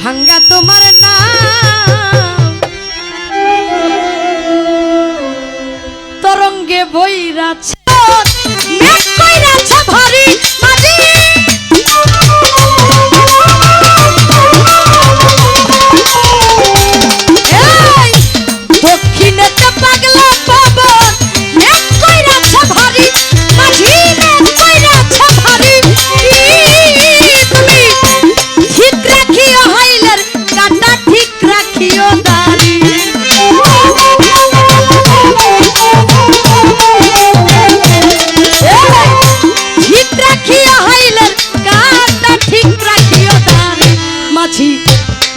ভাঙ্গা তোমার না তরঙ্গে বইরাছে আছি।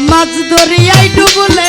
মাছ দরিয়ায় ডুবলে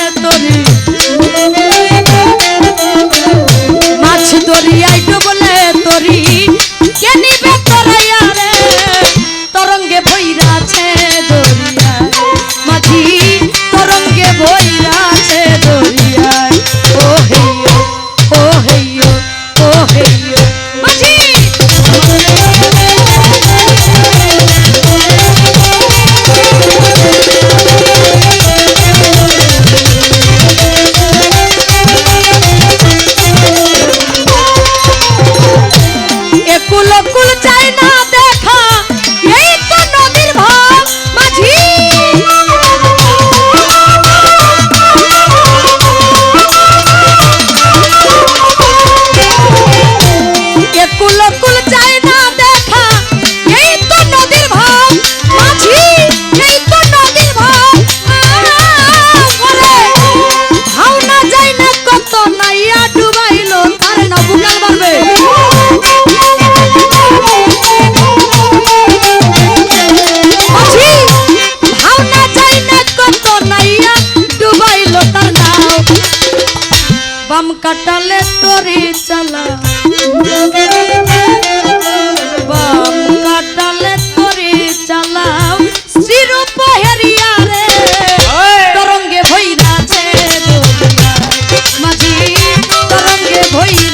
হই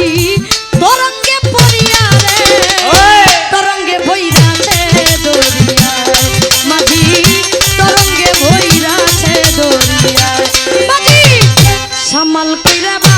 তরঙ্গে পড়িয়া রে তরঙ্গে ভৈরা সে দরিয়া মাঝি তরঙ্গে ভৈরা সে দরিয়া মাঝি সামাল কইরা